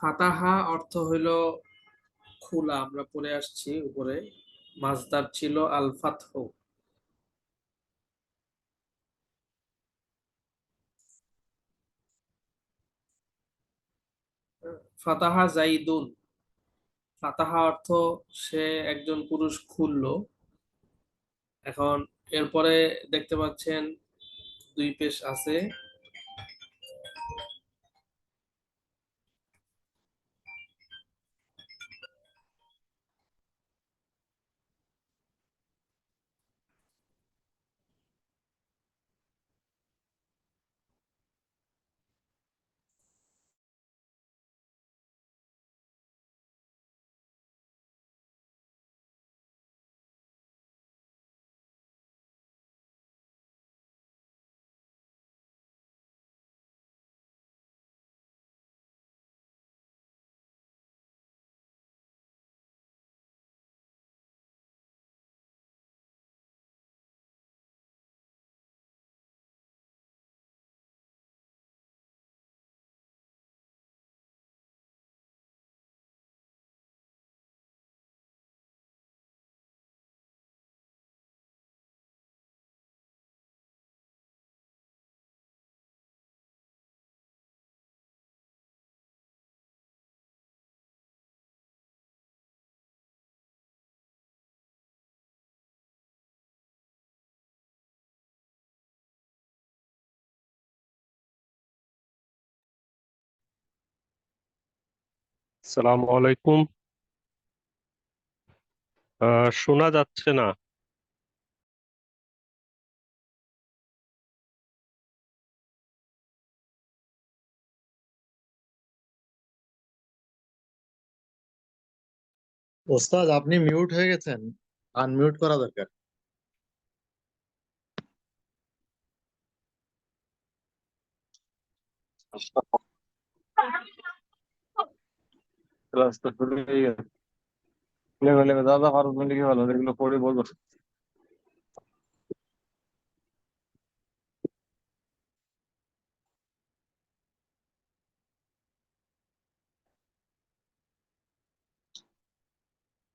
ফাতাহা অর্থ হইল খোলা। আমরা পড়ে আসছি উপরে। মাজদার ছিল আল ফাতহ ফাতাহা জাইদুন ফাতাহা অর্থ সে একজন পুরুষ খুলল। এখন এরপরে দেখতে পাচ্ছেন দুই পেশ আছে। সালাম আলাইকুম। আহ, শোনা যাচ্ছে না। ওস্তাদ আপনি মিউট হয়ে গেছেন। আনমিউট করা দরকার। তো শুরু হয়ে গেছে লেগে লেগে দাদা কারও জন্য কি ভালো এগুলো পড়ে বলব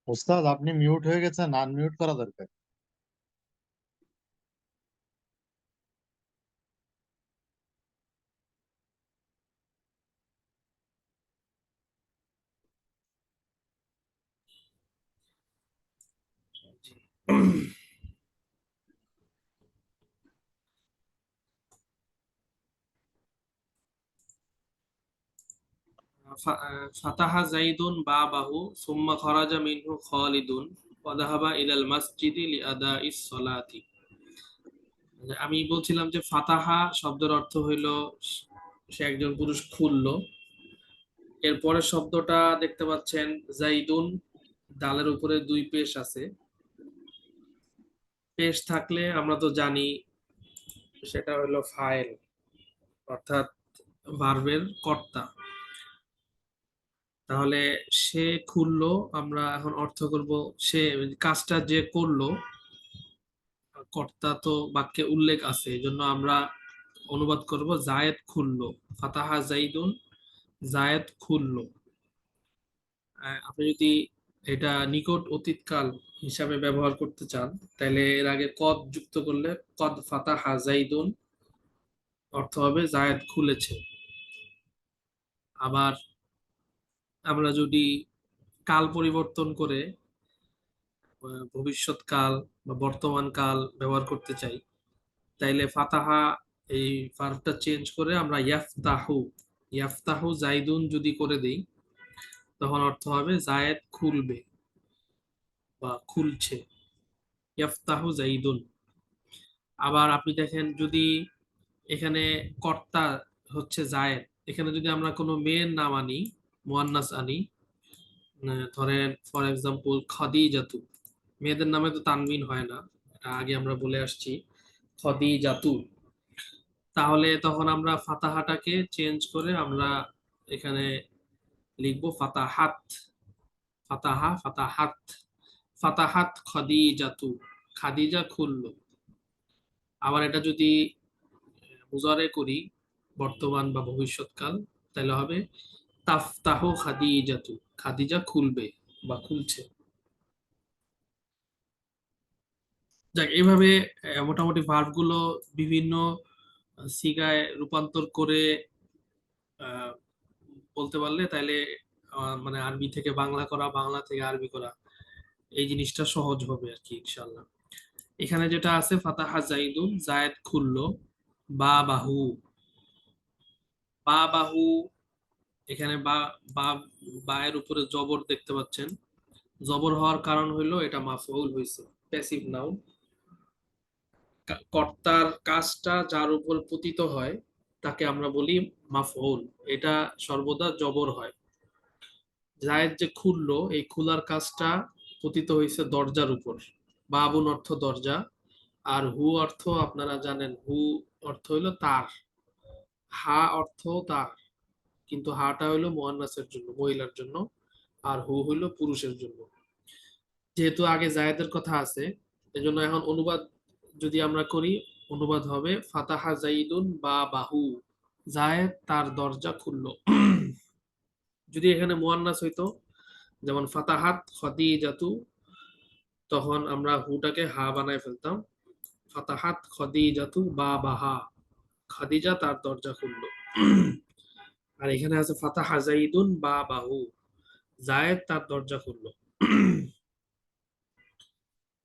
ওস্তাদ আপনি মিউট হয়ে গেছেন আনমিউট করা দরকার ফাতাহা জাইদুন বাবাহু সুম্মা খরাজা মিনহু খালিদুন ওয়াদাহাবা ইলাল লিআদাইস সলাতি। আমি বলছিলাম যে ফাতাহা শব্দের অর্থ হইল সে একজন পুরুষ খুলল। এরপরের শব্দটা দেখতে পাচ্ছেন জাইদুন ডালের উপরে দুই পেশ আছে। পেশ থাকলে আমরা তো জানি সেটা হলো ফাইল অর্থাৎ ভার্বের কর্তা। তাহলে সে খুললো, আমরা এখন অর্থ করব সে কাজটা যে করল, কর্তা তো বাক্যে উল্লেখ আছে এই জন্য আমরা অনুবাদ করব জায়েদ খুললো, ফাতাহা জাইদুন, জায়েদ খুললো। আপনি যদি এটা নিকট অতীতকাল হিসাবে ব্যবহার করতে চান তাহলে এর আগে কদ যুক্ত করলে কদ ফাতাহা জাইদুন অর্থ হবে জায়েদ খুলেছে। আবার আমরা যদি কাল পরিবর্তন করে ভবিষ্যৎকাল বা বর্তমান কাল ব্যবহার করতে চাই, তাইলে ফাতাহা এই ভার্বটা চেঞ্জ করে আমরা ইয়াফতাহু ইয়াফতাহু জাইদুন যদি করে দেই তখন অর্থ হবে জায়েদ খুলবে বা খুলছে। ইয়াফতাহু জাইদুন আবার আপনি দেখেন যদি এখানে কর্তা হচ্ছে জায়েদ এখানে যদি আমরা কোনো মেয়ের নাম আনি মোয়ান্নাস আনি আহ, ধরেন ফর এক্সাম্পল খাদিজাতু মেয়েদের নামে তো তানবিন হয় না এটা আগে আমরা বলে আসছি খাদিজাতু। তাহলে তখন আমরা ফাতাহাটাকে চেঞ্জ করে আমরা এখানে লিখব ফাতাহাত, ফাতাহা, ফাতাহাত ফাতাহাত খাদিজাতু, খাদিজা খুললো। আবার এটা যদি মুজারে করি, বর্তমান বা ভবিষ্যৎকাল, তাহলে হবে তাফতাহু খাদিজাতু, খাদিজা খুলবে বা খুলছে। যাক এইভাবে মোটামুটি ভার্বগুলো বিভিন্ন সিগায় রূপান্তর করে বলতে পারলে আহ, মানে আরবি থেকে বাংলা করা বাংলা থেকে আরবি করা এই জিনিসটা সহজ হবে আর কি ইনশাল্লাহ এখানে যেটা আছে ফাতাহা জাইদুন জায়েদ খুললো বা বাহু বা বাহু এখানে বা বা বায়ের উপরে জবর দেখতে পাচ্ছেন। জবর হওয়ার কারণ হইল এটা মাফউল হয়েছে প্যাসিভ নাউন। কর্তার কাজটা যার উপর পতিত হয় তাকে আমরা বলি মাফউল। এটা সর্বদা জবর হয়। জায়েদ যে খুললো, এই খুলার কাজটা পতিত হয়েছে দরজার উপর। বাবুন অর্থ দরজা, আর হু অর্থ আপনারা জানেন, হু অর্থ হইল তার। হা অর্থ তার, কিন্তু হাটা হইল মোয়ান্নাসের জন্য, মহিলার জন্য, আর হু হইল পুরুষের জন্য। যেহেতু আগে জায়েদের কথা আছে, এজন্য এখন অনুবাদ যদি আমরা করি অনুবাদ হবে, ফাতাহা জাইদুন বা বাহু। জায়েদ তার দরজা খুললো। যদি এখানে মুয়ান্নাস হইতো, যেমন ফাতাহাত খদিজাতু, তখন আমরা হুটাকে হা বানায় ফেলতাম। ফাতাহাত খদিজাতু বা বাহা। খাদিজা তার দরজা খুললো। আর এখানে আছে ফাতাহা জাইদুন বা বাহু। জায়েদ তার দরজা খুললো।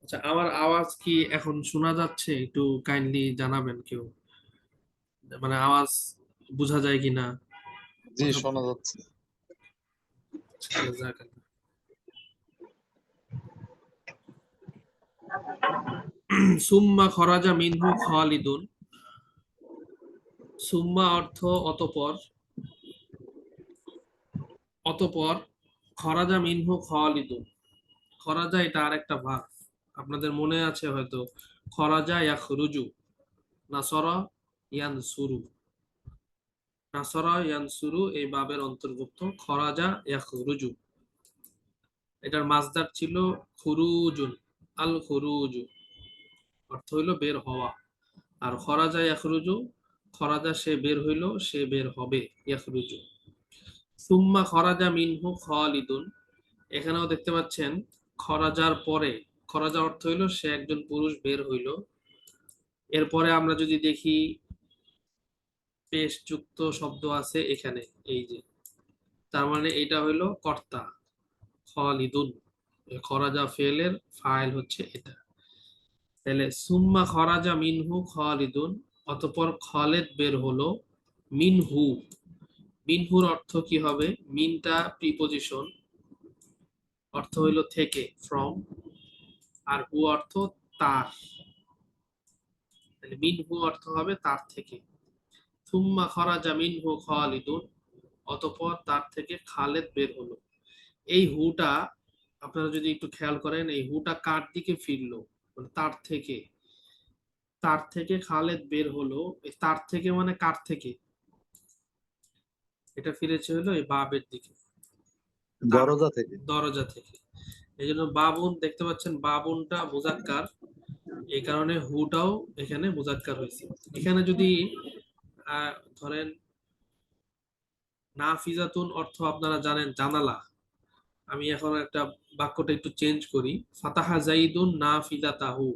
আচ্ছা আমার আওয়াজ কি এখন শোনা যাচ্ছে? একটু কাইন্ডলি জানাবেন কেউ? মানে আওয়াজ বোঝা যায় কিনা? জি শোনা যাচ্ছে। সুম্মা খরাজা মিনহু খালিদুন। সুম্মা অর্থ অতপর। অতপর খরাজা মিনহু খালিদুন। খরাজা এটা আরেকটা ভাগ। আপনাদের মনে আছে হয়তো, খরাজা ইয়াখরুজু, নাসরা ইয়ানসুরু। নাসরা ইয়ানসুরু এই বাবের অন্তর্ভুক্ত, খরাজা ইয়াখরুজু। এটার মাসদার ছিল খুরুজুন আল খুরুজু অর্থ হইল বের হওয়া। আর খরাজা ইয়াখরুজু, খরাজা সে বের হইল, সে বের হবে ইয়াখরুজু। সুম্মা খরাজা মিনহু খালিদুন। এখানেও দেখতে পাচ্ছেন, খরাজার পরে খরাজা অর্থ হইল সে একজন পুরুষ বের হইল। এরপরে আমরা যদি দেখি পেশ যুক্ত শব্দ আছে এখানে, এই যে। তার মানে এটা হইল কর্তা, খালিদুন। খরাজা ফেলের ফাইল হচ্ছে এটা। তাহলে, সুম্মা খরাজা মিনহু খালিদুন, অতঃপর খালেদ বের হলো মিনহু। মিনহুর অর্থ কি হবে? মিনটা প্রিপোজিশন অর্থ হইল থেকে ফ্রম আর হু অর্থ তার। মিন হু অর্থ হবে তার থেকে। থুম্মা খরাজা মিনহু খালিদুন অতঃপর তার থেকে খালেদ বের হলো। এই হুটা আপনারা যদি একটু খেয়াল করেন এই হুটা কার দিকে ফিরলো? মানে তার থেকে। তার থেকে খালেদ বের হলো। তার থেকে মানে কার থেকে? এটা ফিরেছে হলো এই বাবের দিকে। দরজা থেকে। দরজা থেকে। এই জন্য বাবুন, দেখতে পাচ্ছেন বাবুনটা মুজাক্কার। এই কারণে হুটাও এখানে মুজাক্কার হয়েছে। এখানে যদি ধরেন নাফিজাতুন অর্থ আপনারা জানেন জানালা। আমি এখন একটা বাক্যটা একটু চেঞ্জ করি। ফাতাহা জাইদুন নাফিজাতাহু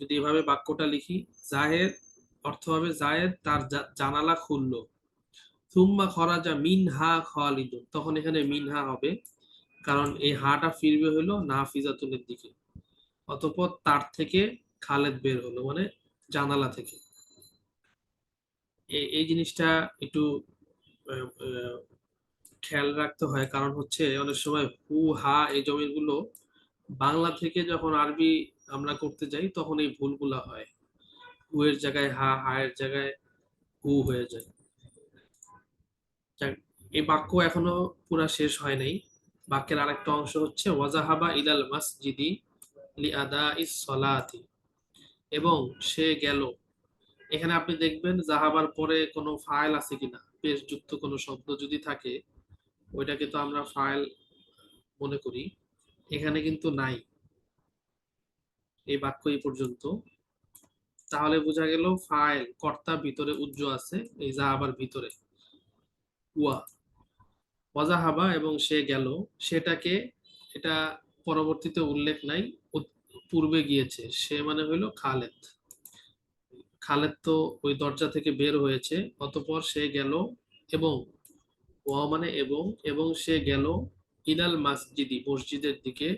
যদি এভাবে বাক্যটা লিখি, জাহেদ অর্থ হবে জায়েদ তার জানালা খুললো। সুম্মা খরাজা মিনহা খালিদুন। তখন এখানে মিনহা হবে। কারণ এই হাটা ফিরবে হলো নাফিজাতুনের দিকে। অতঃপর তার থেকে খালেদ বের হলো মানে জানালা থেকে। এই জিনিসটা একটু খেয়াল রাখতে হয়। কারণ হচ্ছে অনেক সময় হু, হা এই জমিরগুলো বাংলা থেকে যখন আরবি আমরা করতে যাই, তখন এই ভুলগুলা হয়। হু এর জায়গায় হা হা এর জায়গায় হু হয়ে যায়। এই বাক্য এখনও পুরা শেষ হয় নাই। বাক্যের আরেকটা অংশ হচ্ছে, ওয়াজাহাবা ইলাল মাসজিদি লি আদা ইস সলাতি এবং সে গেল। এখানে আপনি দেখবেন জাহাবার পরে কোনো ফাইল আছে কিনা পেশ যুক্ত কোনো শব্দ যদি থাকে, ওইটাকে তো আমরা ফাইল মনে করি। এখানে কিন্তু নাই। এই বাক্য এই পর্যন্ত। তাহলে বোঝা গেল ফাইল, কর্তা ভিতরে উজ্জ আছে, এই জাহাবার ভিতরে। হুয়া ওয়াজাহাবা এবং সে গেল। সেটাকে, এটা পরবর্তীতে উল্লেখ নাই পূর্বে গিয়েছে। সে মানে হইল খালেদ। খালেদ তো ওই দরজা থেকে বের হয়েছে, অতপর সে গেল এবং, ওয়া মানে এবং এবং সে গেল ইলাল মাসজিদি, মসজিদের দিকে,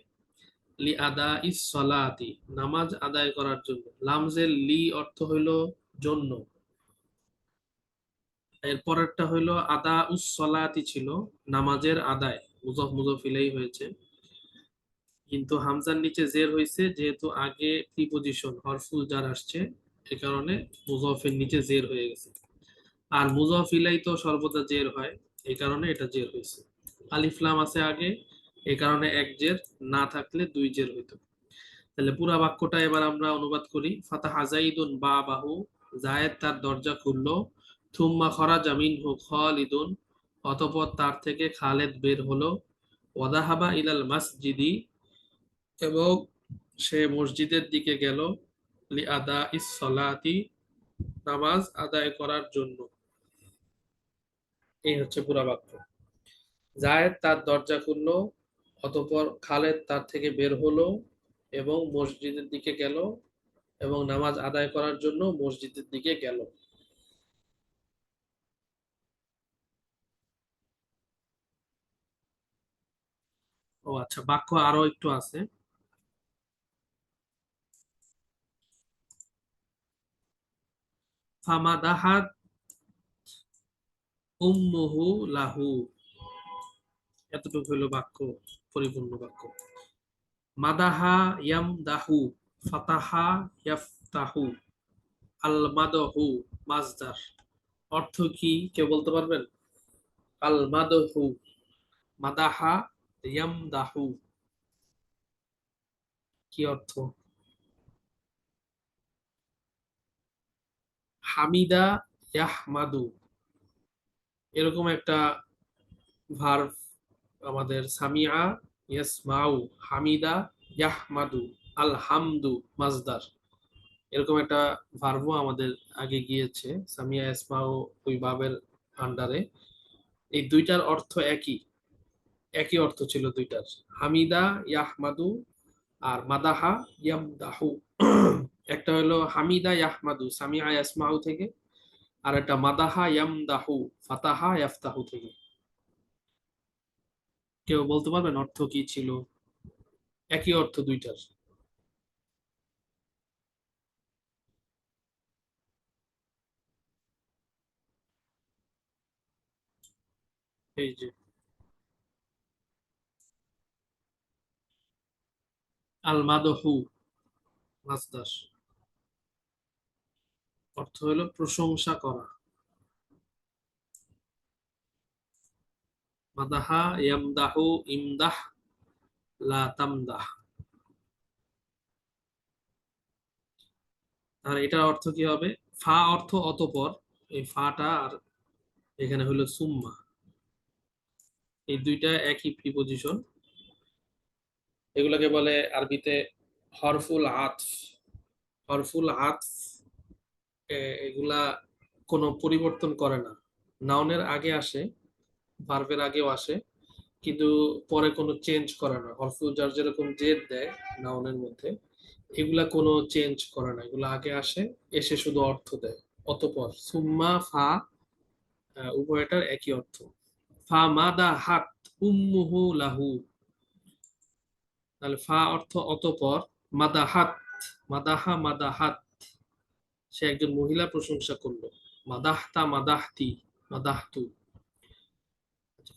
লি আদা ইস সলাতি, নামাজ আদায় করার জন্য। লামজের লি অর্থ হইল জন্য। এর পরেরটা হইল আদা উস সলাতি ছিল, নামাজের আদায়, মুজফ মুজফিলাই হয়েছে। কিন্তু হামজার নিচে জের হয়েছে যেহেতু আগে প্রিপোজিশন, হরফুল যার আসছে, এ কারণে মুজফের নিচে জের হয়ে গেছে। আর মুজফিলাই তো সর্বদা জের হয় এই কারণে এটা জের হয়েছে আলিফলাম আছে আগে এই কারণে এক জের, না থাকলে দুই জের হইতো। তাহলে পুরা বাক্যটা এবার আমরা অনুবাদ করি, ফাতাহা জাইদুন বা বাহু জায়েদ তার দরজা খুললো থুম্মা খরাজা মিনহু খালিদুন, অতঃপর তার থেকে খালেদ বের হলো। ওয়াদাহাবা ইলাল মাসজিদি, এবং সে মসজিদের দিকে গেল লি আদা ইস সলাতি, নামাজ আদায় করার জন্য। এই হচ্ছে পুরা বাক্য। জায়েদ তার দরজা খুললো, অতঃপর খালেদ তার থেকে বের হলো এবং মসজিদের দিকে গেল এবং নামাজ আদায় করার জন্য মসজিদের দিকে গেল। ও আচ্ছা বাক্য আরও একটু আছে। এতটুকু বাক্য, পরিপূর্ণ বাক্য। মাদাহা ইয়াম দাহু ফাতাহা ইয়াফতাহু। আল মাদহু মাজদার। অর্থ কি, কেউ বলতে পারবেন? আল মাদহু মাদাহা ইয়াম দাহু কি অর্থ? হামিদা ইয়াহমাদু। এরকম একটা ভার্ব আমাদের, সামিয়া ইয়াসমাউ, হামিদা ইয়াহমাদু মাজদার। এরকম একটা ভার্বও আমাদের আগে গিয়েছে, সামিয়া ইয়াসমাউ ওই ভাবের আন্ডারে এই দুইটার অর্থ একই। একই অর্থ ছিল দুইটার। হামিদা ইয়াহমাদু আর মাদাহা ইয়ামদাহু। একটা হলো হামিদা ইয়াহমাদু সামিয়া ইয়াসমাউ থেকে, আর একটা মাদাহা ইয়ামদাহু, ফাতাহা ইয়াফতাহু থেকে। কেউ বলতে পারবেন অর্থ কি ছিল? একই অর্থ দুইটার। এই যে। আল মাদহু মাসদার অর্থ হলো প্রশংসা করা। মাদাহা ইয়ামদাহু ইমদাহ লা তামদাহ। আর এটার অর্থ কি হবে? ফা অর্থ অতপর, এই ফাটা আর এখানে হলো সুম্মা। এই দুইটা একই প্রিপোজিশন এগুলোকে বলে আরবিতে হরফুল আতফ। হরফুল আতফ, এ- এগুলা কোনো পরিবর্তন করে না। নাউনের আগে আসে ভার্বের আগেও আসে, কিন্তু পরে কোনো চেঞ্জ করে না। হরফুল যার যেরকম জেদ দেয় নাউনের মধ্যে, এগুলা কোনো চেঞ্জ করে না। এগুলো আগে আসে, এসে শুধু অর্থ দেয়। অতপর সুম্মা ফা উভয়টার একই অর্থ। ফা মাদা হাত উম্মুহু লাহু। তাহলে ফা অর্থ অতপর মাদাহাত, মাদাহা মাদাহাত। সে একজন মহিলা প্রশংসা করল। মাদাহতা মাদাহতি, মাদাহতু।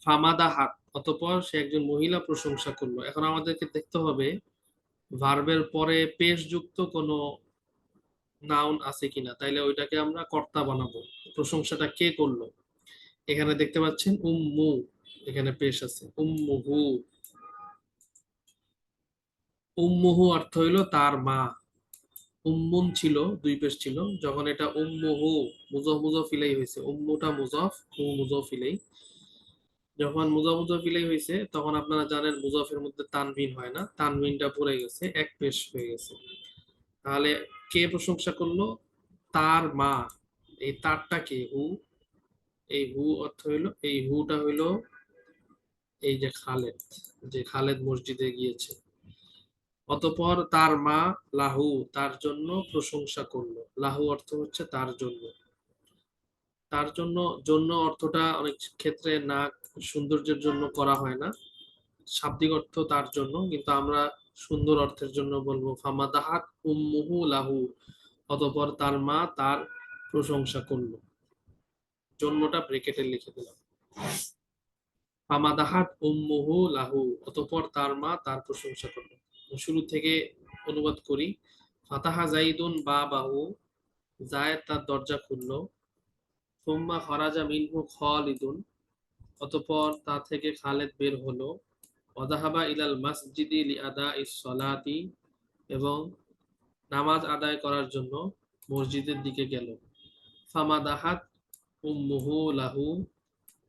ফা মাদাহাত, অতপর সে একজন মহিলা প্রশংসা করল। এখন আমাদেরকে দেখতে হবে, ভার্বের পরে পেশ যুক্ত কোনো নাউন আছে কিনা? তাইলে ওইটাকে আমরা কর্তা বানাবো। প্রশংসাটা কে করল? এখানে দেখতে পাচ্ছেন, উম্মু, এখানে পেশ আছে। উম্মুহু। উম্মুহু অর্থ হইল তার মা। উম্মুন ছিল, দুই পেশ ছিল। যখন এটা উম্মুহু, মুজফ মুজফ ইলাই হয়েছে উম্মুটা মুজফ, হু মুজফ ইলাই। যখন মুজফ মুজফ ইলাই হয়েছে তখন আপনারা জানেন মুজফের মধ্যে তানভিন হয় না। তানভিনটা পড়ে গেছে, এক পেশ হয়ে গেছে। তাহলে কে প্রশংসা করল? তার মা। এই তারটা কে? হু। এই হু অর্থ হইল, এই হুটা হইল এই যে খালেদ যে খালেদ মসজিদে গিয়েছে। অতপর তার মা লাহু তার জন্য প্রশংসা করল। লাহু অর্থ হচ্ছে তার জন্য। তার জন্য জন্য অর্থটা অনেক ক্ষেত্রে না সৌন্দর্যের জন্য করা হয় না। শাব্দিক অর্থ তার জন্য, কিন্তু আমরা সুন্দর অর্থের জন্য বলব, ফামাদাহাত উম্মুহু লাহু। অতপর তার মা তার প্রশংসা করল। জন্যটা ব্রেকেটে লিখে দিলাম। ফামাদাহাত উম্মুহু লাহু। অতপর তার মা তার প্রশংসা করল। শুরু থেকে অনুবাদ করি। ফাতাহা জাইদুন বা বাহু জায়েদ তার দরজা খুললো। সুম্মা খরাজা মিনহু খালিদুন, অতপর তা থেকে খালেদ বের হলো। ওয়াদাহাবা ইলাল মাসজিদি লিআদা ইস-সলাতি এবং নামাজ আদায় করার জন্য মসজিদের দিকে গেল। ফামাদাহাত উম্মুহু লাহু,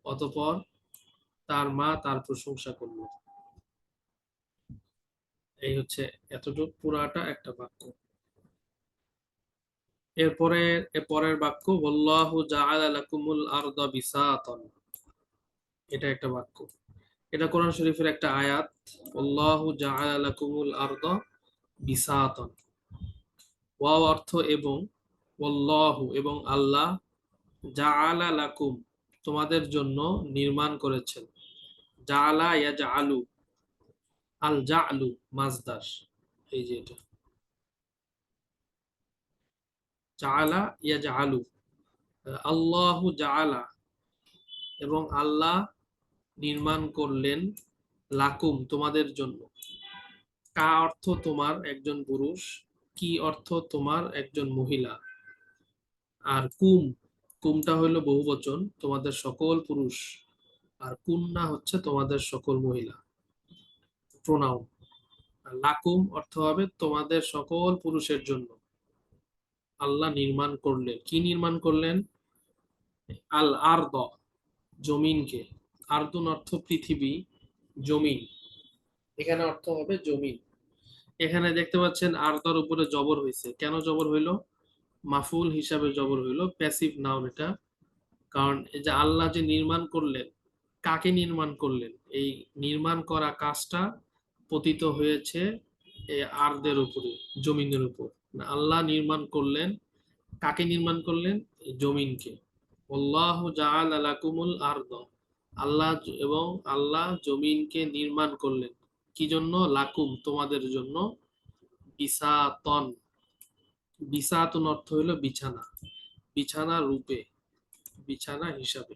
অতপর তার মা তার প্রশংসা করল। এই হচ্ছে এতটুকু পুরাটা একটা বাক্য। এরপরে, এর পরের বাক্য, ওয়াল্লাহু জাআলা লাকুমুল আরদা বিসাতান। এটা একটা বাক্য। এটা কোরআন শরীফের একটা আয়াত আল্লাহু জাআলা লাকুমুল আরদা বিসাতান। ওয়াও অর্থ এবং, ওয়াল্লাহু এবং আল্লাহ জাআলা লাকুম, তোমাদের জন্য নির্মাণ করেছেন। জাআলা ইয়াজআলু। আল জাআলু মাজদার, এই যে এটা। জাআলা ইয়াজআলু, আল্লাহু জাআলা এবং আল্লাহ নির্মাণ করলেন লাকুম, তোমাদের জন্য। কা অর্থ তোমার একজন পুরুষ, কি অর্থ তোমার একজন মহিলা। আর কুম, কুমটা হলো বহুবচন, তোমাদের সকল পুরুষ। আর কুন্না হচ্ছে তোমাদের সকল মহিলা। প্রোনাউন লাকুম অর্থ হবে তোমাদের সকল পুরুষের জন্য। আল্লাহ নির্মাণ করলেন। কি নির্মাণ করলেন? আল আরদ, জমিনকে। আর্দুন অর্থ পৃথিবী, জমিন। এখানে অর্থ হবে জমিন। এখানে দেখতে পাচ্ছেন আর্দার উপরে জবর হয়েছে কেন জবর হইল? মাফুল হিসাবে জবর হইল। প্যাসিভ নাউন এটা। কারণ এই যে আল্লাহ যে নির্মাণ করলেন, কাকে নির্মাণ করলেন? এই নির্মাণ করা কাজটা পতিত হয়েছে এই আর্দের উপরে, জমিনের উপর। আল্লাহ নির্মাণ করলেন, কাকে নির্মাণ করলেন? জমিনকে। আল্লাহ জাআল লাকুমুল আরদ। আল্লাহ এবং আল্লাহ জমিনকে নির্মাণ করলেন। কি জন্য? লাকুম, তোমাদের জন্য। বিসাতন। বিসাতন অর্থ হলো বিছানা। বিছানা রূপে, বিছানা হিসাবে।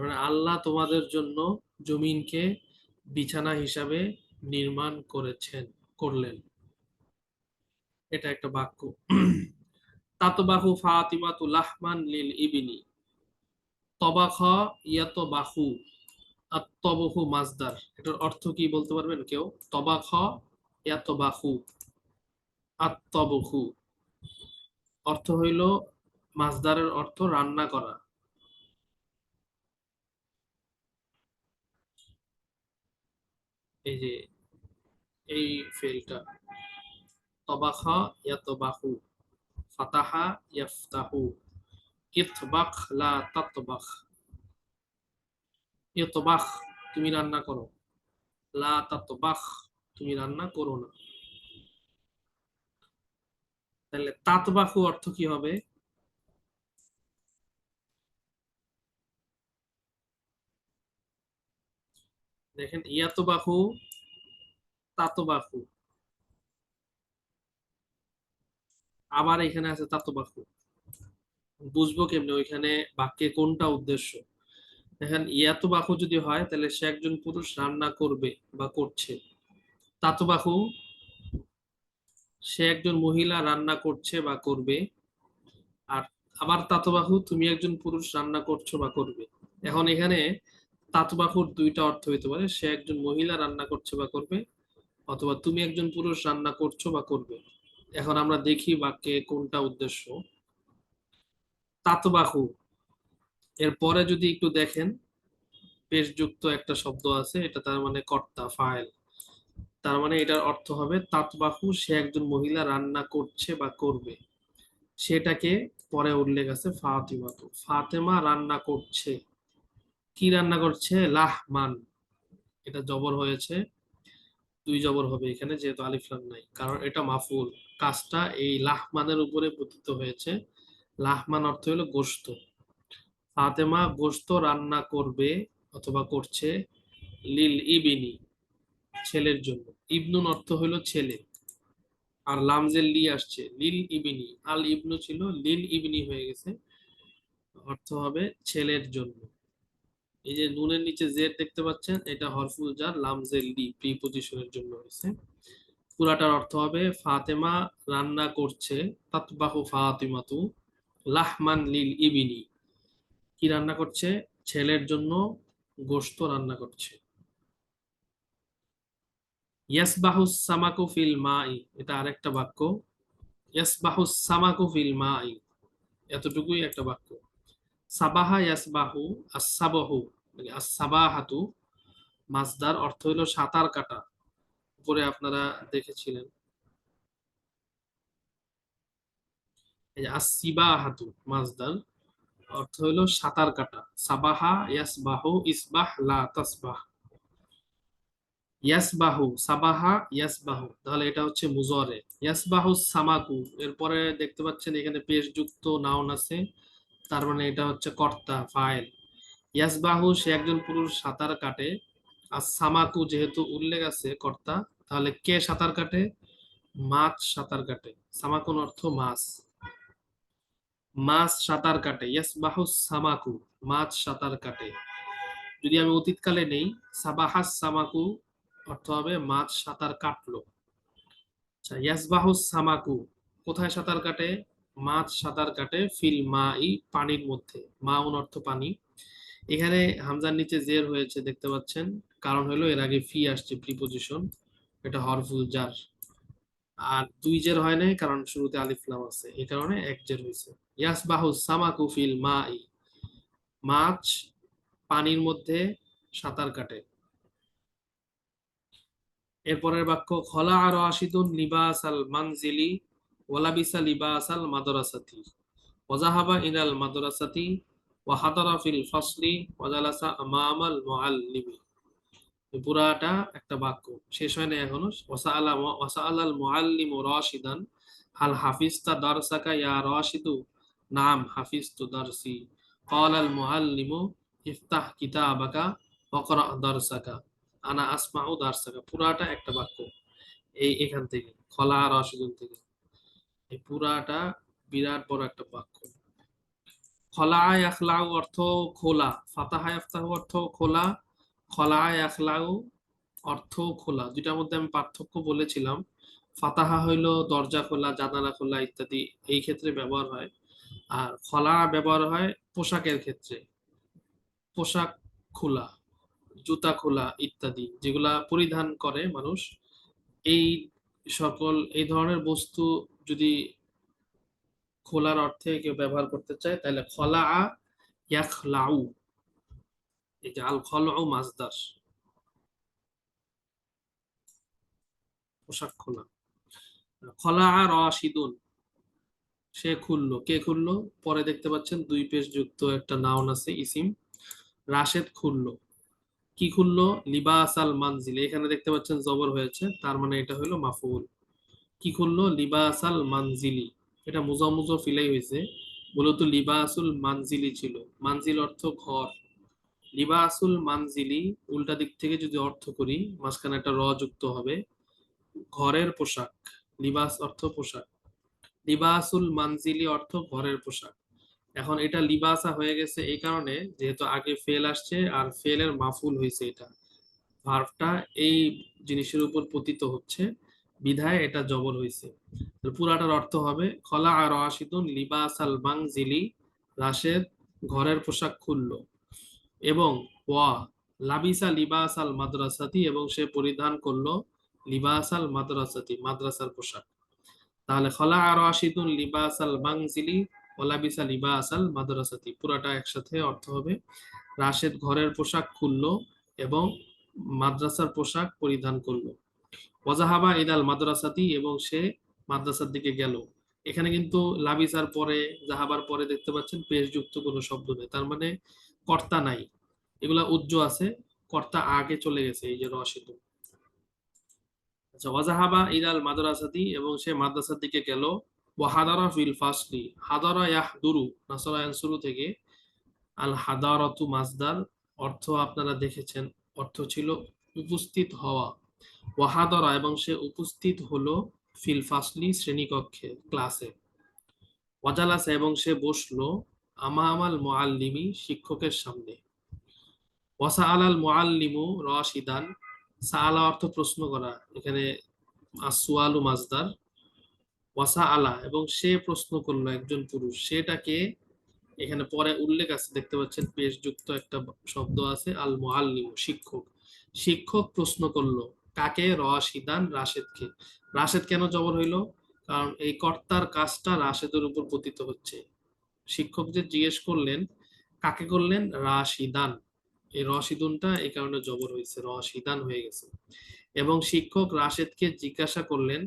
মানে আল্লাহ তোমাদের জন্য জমিনকে বিছানা হিসাবে নির্মাণ করেছেন, করলেন। এটা একটা বাক্য। তাতবাহু ফাতিমাতু লাহমান লিল ইবিনি। তবাখা ইয়াতবাহু আত্তবহু মাজদার। এটার অর্থ কি বলতে পারবেন কেউ? তবাখা ইয়াতবাহু আত্তবহু। অর্থ হইল মাজদারের অর্থ রান্না করা। এই যে, এই ফেলটা। তবাখা ইয়াতবাহু ফাতাহা ইয়াফতাহু। ইতবাখ লা তাতবাখ। ইতবাখ, তুমি রান্না করো। লা তাতবাখ, তুমি রান্না করো না। তাহলে তাতবাখু অর্থ কি হবে? দেখেন ইয়াতবাখু তাতবাখু আবার এখানে আছে তাতবাখু বুঝব কেমনে ওইখানে বাক্যে কোনটা উদ্দেশ্য? দেখেন ইয়াতবাখু যদি হয়, তাহলে সে একজন পুরুষ রান্না করবে বা করছে। তাতবাখু সে একজন মহিলা রান্না করছে বা করবে। আর আবার তাতবাহু তুমি একজন পুরুষ রান্না করছ বা করবে। এখন এখানে তাতবাহুর দুইটা অর্থ হইতে পারে, সে একজন মহিলা রান্না করছে বা করবে, অথবা তুমি একজন পুরুষ রান্না করছ বা করবে। এখন আমরা দেখি বাক্যে কোনটা উদ্দেশ্য। তাতবাহু। এর পরে যদি একটু দেখেন পেশযুক্ত একটা শব্দ আছে, এটা তার মানে কর্তা, ফাইল। তার মানে এটার অর্থ হবে তাতবাহু, সে একজন মহিলা রান্না করছে বা করবে। সেটাকে পরে উল্লেখ আছে ফাতিমা তো ফাতেমা রান্না করছে। কি রান্না করছে? লাহমান এটা জবর হয়েছে। দুই জবর হবে এখানে, যেহেতু আলিফ লাম নাই। কারণ এটা মাফুল। কাজটা এই লাহমানের উপরে পতিত হয়েছে। লাহমান অর্থ হলো গোশত। ফাতেমা গোশত রান্না করবে অথবা করছে লিল ইবিনি, ছেলের জন্য। ইবনুন অর্থ হলো ছেলে। আর লামজের লি আসছে, লিল ইবিনি। আল ইবনু ছিল লিল ইবিনি হয়ে গেছে। অর্থ হবে ছেলের জন্য। এই যে নুনের নিচে জেড দেখতে পাচ্ছেন, এটা হরফুল জার লামজের লি প্রিপোজিশনের জন্য হয়েছে। পুরাটার অর্থ হবে ফাতেমা রান্না করছে, তাতবাহু ফাতিমাতু লাহমান লিল ইবিনি। কি রান্না করছে? ছেলের জন্য গোশত রান্না করছে। ইয়াসবাহু সামাকু ফিল মাই, এটা আরেকটা বাক্য। ইয়াসবাহু সামাকু ফিল মাই, এতটুকুই একটা বাক্য। সাবাহা ইয়াসবাহু আসাবাহু মানে আসাবাহাতু মাসদার অর্থ হলো সাঁতার কাটা। উপরে আপনারা দেখেছিলেন। আসিবাহাতু মাসদার অর্থ হলো সাঁতার কাটা। সাবাহা ইয়াসবাহু ইসবাহ লা তাসবাহ। ইয়াসবাহু, সাবাহা ইয়াসবাহু, তাহলে এটা হচ্ছে মুজরে। ইয়াসবাহু সামাকু, এরপরে দেখতে পাচ্ছেন এখানে পেশ যুক্ত নাউন আছে। তার মানে এটা হচ্ছে কর্তা ফাইল ইয়াসবাহু, সে একজন পুরুষ সাঁতার কাটে। আর সামাকু যেহেতু উল্লেখ আছে কর্তা, তাহলে কে সাঁতার কাটে? মাছ সাঁতার কাটে। সামাকুন অর্থ মাছ। মাছ সাঁতার কাটে। ইয়াসবাহু সামাকু, মাছ সাঁতার কাটে। যদি আমি অতীতকালে নেই, সাবাহাস সামাকু অর্থ হবে মাছ সাঁতার কাটলো। আচ্ছা ইয়াসবাহু সামাকু কোথায় সাঁতার কাটে? মাছ সাঁতার কাটে ফিল মা ই পানির মধ্যে। মাউন অর্থ পানি। এখানে হামজার নিচে জের হয়েছে, দেখতে পাচ্ছেন। কারণ হলো এর আগে ফি আসছে প্রিপোজিশন এটা হরফুল জার। আর দুই জের হয় নাই, কারণ শুরুতে আলিফলাম আছে। এই কারণে এক জের হয়েছে। ইয়াস বাহু সামাকু ফিল মা ই। মাছ পানির মধ্যে সাঁতার কাটে। এরপরের বাক্য, খলা আর আশিদুন লিবাস আল মানজিলি ওয়ালাবিসা লিবাসাল মাদরাসাতি। ওয়াজাহাবা ইনাল মাদরাসাতি ওয়াহাদারা ফিল ফসলি ওয়াজালাসা পুরাটা একটা বাক্য। শেষ হয় না এখনও? ওয়াসাআলা ওয়াসাআলাল মুআল্লিমু রাশিদান। হাল হাফিজতা দারসাকা ইয়া রাশিদু? নাম, হাফিজতু দারসি। ক্বালাল মুআল্লিমু, ইফতাহ কিতাবাকা ওয়াকরা দারসাকা। আনা পুরাটা একটা বাক্য। এই এখান থেকে, খলা রসুদুল থেকে। এই পুরাটা বিরাট বড় একটা বাক্য। খলা ইয়াখলাউ অর্থ খোলা, ফাতাহা ইয়াফতাহু অর্থ খোলা খলা ইয়াখলাউ অর্থ খোলা দুটার মধ্যে আমি পার্থক্য বলেছিলাম। ফাতাহা হইল দরজা খোলা, জানালা খোলা ইত্যাদি, এই ক্ষেত্রে ব্যবহার হয়। আর খলা ব্যবহার হয় পোশাকের ক্ষেত্রে। পোশাক খোলা, জুতা খোলা ইত্যাদি, যেগুলা পরিধান করে মানুষ। এই সকল, এই ধরনের বস্তু যদি খোলার অর্থে কেউ ব্যবহার করতে চায়, তাহলে খলা ইয়াখলাউ। এই যে আল খলাউ মাজদার পোশাক খোলা। খলা রাশিদুন। সে খুললো। কে খুললো? পরে দেখতে পাচ্ছেন দুই পেশ যুক্ত একটা নাউন আছে, ইসিম। রাশেদ খুললো। কি খুললো? লিবাস আল মানজিল। এখানে দেখতে পাচ্ছেন জবর হয়েছে। তার মানে এটা হলো মাফুল কি করল? লিবাস আল মানজিলি। এটা মুজামুজো ফিলাই হয়েছে মূলত লিবাসুল মানজিলি ছিল। মানজিল অর্থ ঘর। লিবাসুল মানজিলি, উল্টা দিক থেকে যদি অর্থ করি, মাঝখানে একটা র যুক্ত হবে। ঘরের পোশাক। লিবাস অর্থ পোশাক। লিবাসুল মানজিলি অর্থ ঘরের পোশাক। এখন এটা লিবাসা হয়ে গেছে এই কারণে, যেহেতু আগে ফেল আসছে আর ফেলের মাফুল হয়েছে এটা। ভার্বটা এই জিনিসের উপর পতিত হচ্ছে। বিধায় এটা জবর হয়েছে পুরাটার অর্থ হবে, খলা আর আশিদুন লিবাস আল বাংজিলি রাশেদ ঘরের পোশাক খুললো এবং ওয়া লাবিসা লিবাস আল মাদ্রাসাতি এবং সে পরিধান করল লিবাস আল মাদ্রাসাতি, মাদ্রাসার পোশাক। তাহলে খলা আর আশিদুন লিবাস আল বাংজিলি ওলাবিসা লিবাস আল মাদ্রাসাতি, পুরাটা একসাথে অর্থ হবে। রাশেদ ঘরের পোশাক খুললো এবং মাদ্রাসার পোশাক পরিধান করল। ওয়াজাহাবা ইদাল মাদ্রাসাতি এবং সে মাদ্রাসার দিকে গেল। এখানে কিন্তু লাবিসার পরে, জাহাবার পরে দেখতে পাচ্ছেন পেশযুক্ত কোনো শব্দ নেই। তার মানে কর্তা নাই। এগুলা উজ্জ আছে, কর্তা আগে চলে গেছে, এই যে রসিদ আচ্ছা ওয়াজাহাবা ইলাল মাদ্রাসাতি এবং সে মাদ্রাসার দিকে গেল। ওয়াহাদারা ফিল ফাসলি হাদারা ইয়াহদুরু নাসরা ইয়ানসুরু থেকে। আল হাদারাতু মাসদার, অর্থ আপনারা দেখেছেন, অর্থ ছিল উপস্থিত হওয়া। ওয়াহাদারা এবং সে উপস্থিত হলো ফিল ফাসলি শ্রেণীকক্ষে ক্লাসে। ওয়াজালাসা এবং সে বসল আমা আমাল মুআল্লিমি শিক্ষকের সামনে। ওয়াসা আলাল মুআল্লিমু রাশিদান, সাআলা অর্থ প্রশ্ন করা, এখানে আসওয়ালু মাজদার ওয়াসা আলা এবং সে প্রশ্ন করল একজন পুরুষ, সেটাকে এখানে পরে উল্লেখ আছে, দেখতে পাচ্ছেন পেশযুক্ত একটা শব্দ আছে, আল মুআল্লিম, শিক্ষক। শিক্ষক প্রশ্ন করল কাকে রাশিদান রাশেদকে? রাশেদ কেন জবর হইল? কারণ এই কর্তার কাজটা রাশেদের উপর পতিত হচ্ছে। শিক্ষক যে জিজ্ঞেস করলেন, কাকে করলেন? রাশিদান এই রশিদুনটা এই কারণে জবর হয়েছে রশিদান হয়ে গেছে। এবং শিক্ষক রাশেদকে জিজ্ঞাসা করলেন,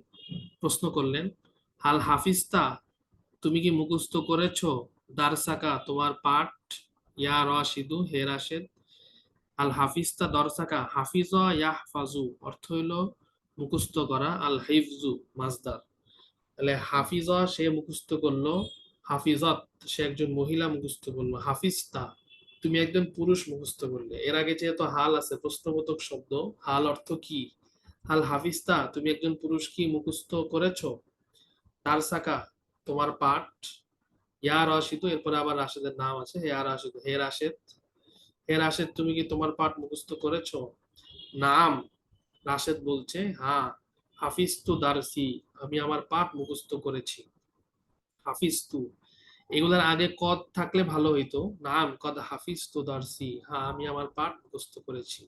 প্রশ্ন করলেন, হাল হাফিজতা, তুমি কি মুখস্থ করেছ? দারসাকা, তোমার পাঠ, ইয়া রশিদু হে রাশেদ আল হাফিজতা দরসাকা হাফিজ ইয়াহফাজু, অর্থ হইল মুখস্থ করা আল হিফজু মাজদার। তাহলে হাফিজা সে মুখস্থ করল, হাফিজত সে একজন মহিলা মুখস্থ করল, হাফিজতা, তুমি একজন পুরুষ মুখস্থ করলে। এর আগে যেহেতু হাল আছে, প্রশ্নবোধক শব্দ, হাল অর্থ কি? হাল হাফিজতা তুমি একজন পুরুষ কি মুখস্থ করেছ? তার সাকা তোমার পাঠ। ইয়া রাশিদ, এরপরে আবার রাশেদের নাম আছে, হে রাশিদ, হে রাশেদ। হে রাশেদ, তুমি কি তোমার পাঠ মুখস্থ করেছ? নাম, রাশেদ বলছে হ্যাঁ হাফিজ তু দারসি, আমি আমার পাঠ মুখস্থ করেছি। হাফিজ তু এগুলার আগে কদ থাকলে ভালো হইতো। নাম, কদ হাফিজ তু দারসি হ্যাঁ আমি আমার পাঠ মুখস্থ করেছি।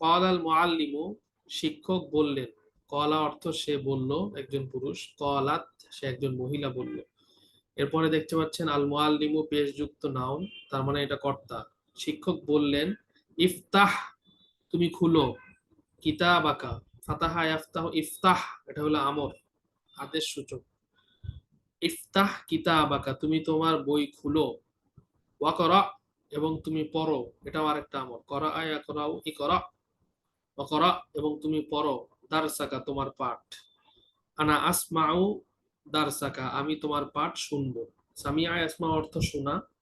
কল আল মুআল্লিমু, শিক্ষক বললেন, কলা অর্থ সে বলল, একজন পুরুষ, কলাত সে একজন মহিলা বলল। এরপরে দেখতে পাচ্ছেন, আল মুআল্লিমু পেশযুক্ত নাউন, তার মানে এটা কর্তা। শিক্ষক বললেন, ইফতাহ তুমি খুলো, কিতাবাকা, ফাতাহা ইয়াফতাহ ইফতাহ। এটা হলো আমর আদেশ সূচক। ইফতাহ কিতাবাকা, তুমি তোমার বই খুলো, ওয়াকরা, এবং তুমি পড়ো। এটাও আরেকটা আমর, করা আয়া করাও ই করা, ওয়াকরা, এবং তুমি পড়ো, দারসাকা তোমার পাঠ। আনা আসমাউ দারসাকা, আমি তোমার পাঠ শুনব। সামিয়া আসমা অর্থ শোনা।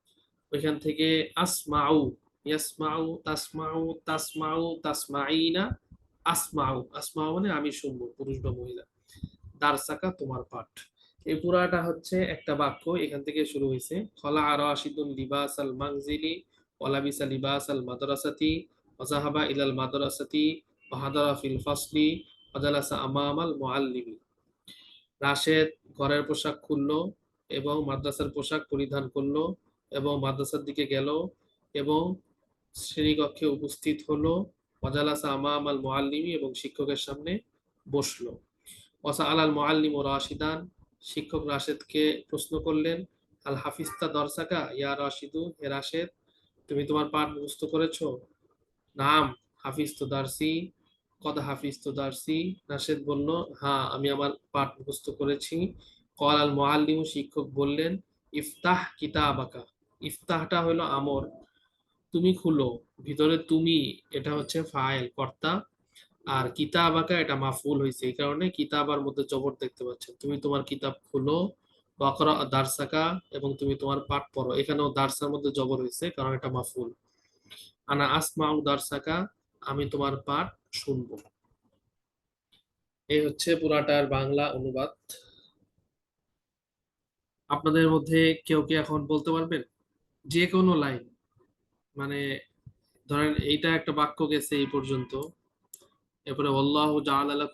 ওইখান থেকে আসমাউ, ইয়াসমাউ, তাসমাউ তাসমাউ তাসমাইনা আসমাউ। আসমাউ মানে আমি শুনব পুরুষ বা মহিলা। দারসাকা তোমার পাঠ। এই পুরাটা হচ্ছে একটা বাক্য, এখান থেকে শুরু হয়েছে। খলা আর আশিদুন লিবাস আল মানজিলি, ওয়ালাবিসা লিবাস আল মাদ্রাসাতি, ওয়াজাহাবা ইলাল মাদ্রাসাতি, ওয়াহাদারা ফিল ফাসলি, ওয়াজালাসা আমামাল মুআল্লিমি। রাশেদ ঘরের পোশাক খুললো এবং মাদ্রাসার পোশাক পরিধান করল। এবং মাদ্রাসার দিকে গেল এবং শ্রেণীকক্ষে উপস্থিত হলো। ওয়াজালাসা আমামাল মুআল্লিমি এবং শিক্ষকের সামনে বসল। ওয়াসা আলাল মুআল্লিম ও রাশিদান, শিক্ষক রাশেদকে প্রশ্ন করলেন, আল হাফিস্তা দরসাকা? ইয়া রাশিদু, হে রাশেদ, তুমি তোমার পাঠ মুখস্থ করেছ? নাম হাফিজ তো দার্সি, কদ হাফিজ তো দার্সি? রাশেদ বলল হ্যাঁ আমি আমার পাঠ মুখস্থ করেছি। কল আল মুআল্লিম শিক্ষক বললেন, ইফতাহ কিতাবাকা। ইফতাহটা হলো আমর। তুমি খুলো। ভিতরে তুমি, এটা হচ্ছে ফাইল, কর্তা। আর কিতাব আঁকা, এটা মাফুল হয়েছে এই কারণে কিতাবার মধ্যে জবর দেখতে পাচ্ছেন। তুমি তোমার কিতাব খুলো। বকরা দারসাকা এবং তুমি তোমার পাঠ পড়ো। এখানেও দারসার মধ্যে জবর হয়েছে কারণ এটা মাফুল আনা আসমাউ দারসাকা আমি তোমার পাঠ শুনব। এই হচ্ছে পুরাটার বাংলা অনুবাদ। আপনাদের মধ্যে কেউ কি এখন বলতে পারবেন? যে কোনো লাইন মানে ধরেন এইটা একটা বাক্য গেছে এই পর্যন্ত। এরপরে আল্লাহ জাহাল আল্লাহ